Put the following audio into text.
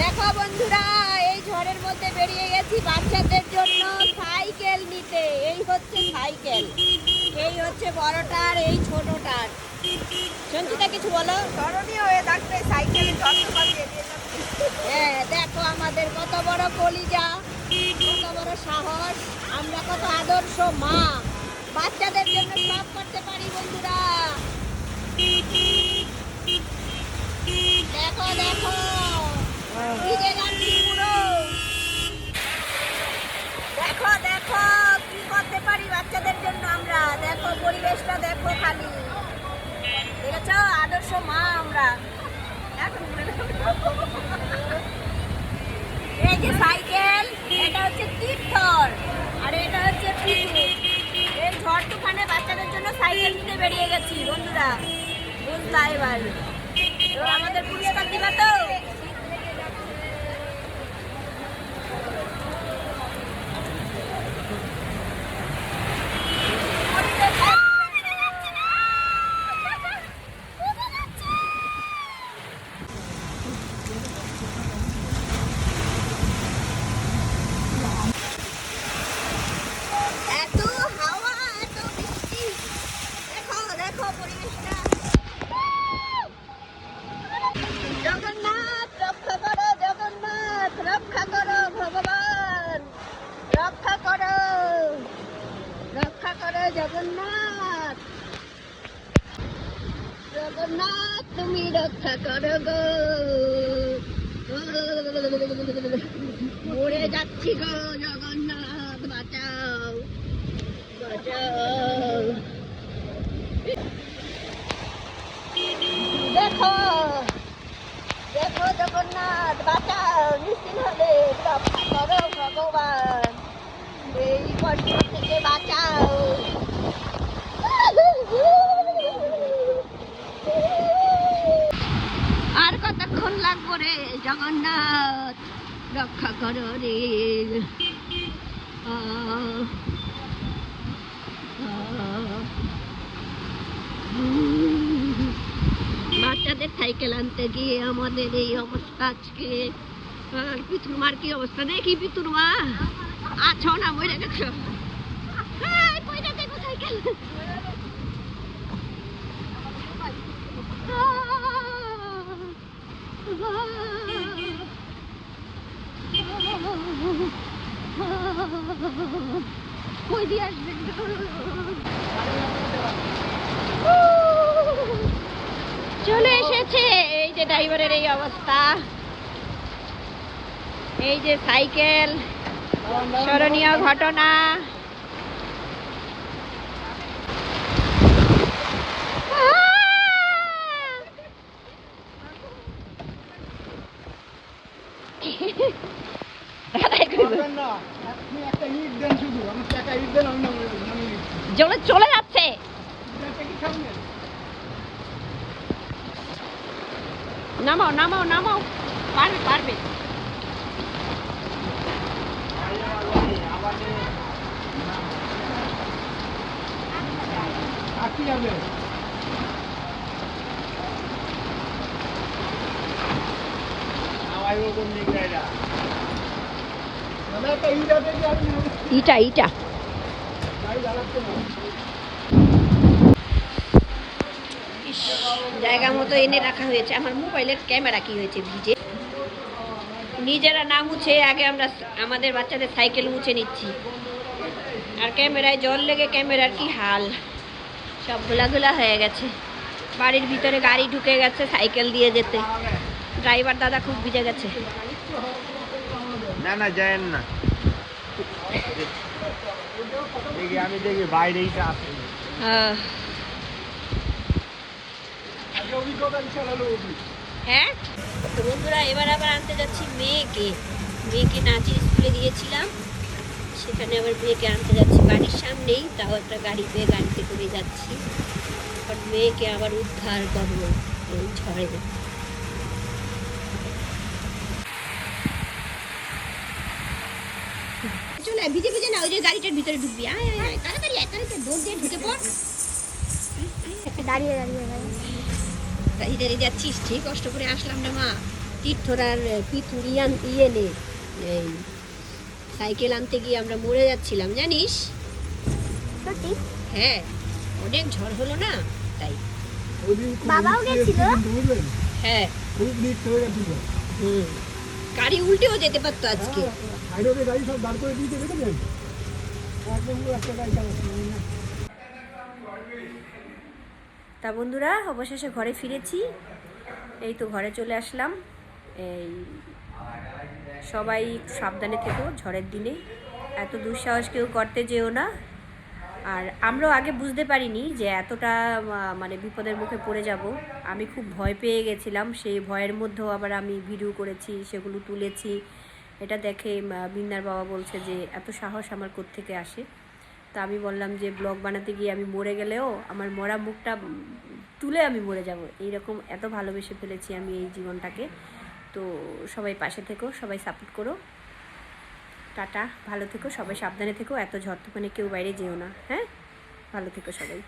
দেখো বন্ধুরা এই ঝড়ের মধ্যে বেরিয়ে গেছি বাচ্চাদের জন্য সাইকেল নিতে। এই হচ্ছে সাইকেল। এই হচ্ছে বড়টার এই ছোটটার। সঞ্চিতা কিছু বলো? স্মরণীয় হয়ে থাকবে সাইকেলের যাচ্ছে। হ্যাঁ দেখো আমাদের কত বড় কলিজা কত বড় সাহস আমরা কত আদর্শ মা। বাচ্চাদের জন্য সব করতে পারি বন্ধুরা। দেখো দেখো। দেখো দেখো, কি করতে পারি বাচ্চাদের জন্য আমরা? দেখো, পরিবেশটা দেখো খালি। দেখেছ? আদর্শ মা আমরা। এই যে সাইকেল, এটা হচ্ছে তীর্থর, আর এটা হচ্ছে ঝড় তুফানে বাচ্চাদের জন্য সাইকেল নিতে বেরিয়ে গেছি, বন্ধুরা। বুঝলা এবার আমাদের পুরস্কার দিবা তো এত হাওয়া এত বৃষ্টি দেখো দেখো পরিবেশটা জগন্নাথ রক্ষা করো জগন্নাথ রক্ষা করো ভগবান রক্ষা করো রক্ষা করো জগন্নাথ জগন্নাথ তুমি করো গো মরে যাচ্ছি গো জগন্নাথ, বাঁচাও বাঁচাও। দেখো দেখো জগন্নাথ, বাঁচাও নিশ্চিত হবে রক্ষা করো ভগবান। এই কষ্ট থেকে বাঁচাও আর কতক্ষণ লাগবো রে জগন্নাথ রক্ষা করো রে। বাচ্চাদের সাইকেল আনতে গিয়ে আমাদের এই অবস্থা আজকে। আর পিতুর মার কি অবস্থা? দেখি পিতুর মা। আছো না, মরে গেছো। দেখো সাইকেল? আসবে চলে এসেছে। এই যে ড্রাইভারের এই অবস্থা। এই যে সাইকেল স্মরণীয় ঘটনা। আমার দিচ্ছি। চলে যাচ্ছে? নামাও নামাও নামাও পারবে পারবে আর কি হবে? দাদা, একটা ইট আছে কি আপনি আমাকে ইটা ইটা। জায়গা মতো এনে রাখা হয়েছে। আমার মোবাইলের ক্যামেরা কি হয়েছে ভিজে? নিজেরা না মুছে, আগে আমরা আমাদের বাচ্চাদের সাইকেল মুছে নিচ্ছি। আর ক্যামেরায় জল লেগে, ক্যামেরার কি হাল? সব ঘোলাঘোলা হয়ে গেছে। বাড়ির ভিতরে গাড়ি ঢুকে গেছে সাইকেল দিয়ে যেতে। ড্রাইভার দাদা খুব ভিজে গেছে। না না, যায়েন না। দেখি, আমি দেখি চালালো অভি। হ্যাঁ? বন্ধুরা, এবার আবার আনতে যাচ্ছি মেয়েকে। মেয়েকে নাচের স্কুলে দিয়েছিলাম। সেখানে আবার মেয়েকে আনতে যাচ্ছি বাড়ির সামনেই। তাও একটা গাড়ি পেয়ে গাড়িতে করে যাচ্ছি। আর মেয়েকে আবার উদ্ধার করব। এই ঝড়ে চলে ভিজে ভিজে না ওই যে গাড়িটার ভিতরে ঢুকবি। আয় আয় আয় তাড়াতাড়ি আয় তাড়াতাড়ি দৌড় দিয়ে ঢুকে পড়। দাঁড়িয়ে দাঁড়িয়ে দাঁড়িয়ে। দাঁড়িয়ে যাচ্ছিস ঠিক কষ্ট করে আসলাম না মা। তীর্থরার পিথুরিয়ান ইয়ে নে এই সাইকেল আনতে গিয়ে আমরা মরে যাচ্ছিলাম জানিস? হ্যাঁ অনেক ঝড় হলো না তাই। বাবাও গেছিল? হ্যাঁ। খুব লিফট হয়ে গেছিল হুম। গাড়ি উল্টেও যেতে পারতো আজকে। হাইরোডে গাড়ি সব দাঁড় করে দিয়েছে দেখেছেন? তা বন্ধুরা অবশেষে ঘরে ফিরেছি। এই তো ঘরে চলে আসলাম। এই সবাই সাবধানে থেকো ঝড়ের দিনে। এত দুঃসাহস কেউ করতে যেও না। আর আমরাও আগে বুঝতে পারিনি যে এতটা মানে বিপদের মুখে পড়ে যাব। আমি খুব ভয় পেয়ে গেছিলাম, সেই ভয়ের মধ্যেও আবার আমি ভিডিও করেছি, সেগুলো তুলেছি। এটা দেখে বিন্দার বাবা বলছে যে, এত সাহস আমার কোত্থেকে আসে? তা আমি বললাম যে, ব্লগ বানাতে গিয়ে আমি মরে গেলেও আমার মরা মুখটা তুলে আমি মরে যাব। এইরকম এত ভালোবেসে ফেলেছি আমি এই জীবনটাকে। তো সবাই পাশে থেকো, সবাই সাপোর্ট করো। টাটা, ভালো থেকো, সবাই সাবধানে থেকো, এত ঝড় তুফানে কেউ বাইরে যেও না হ্যাঁ? ভালো থেকো সবাই।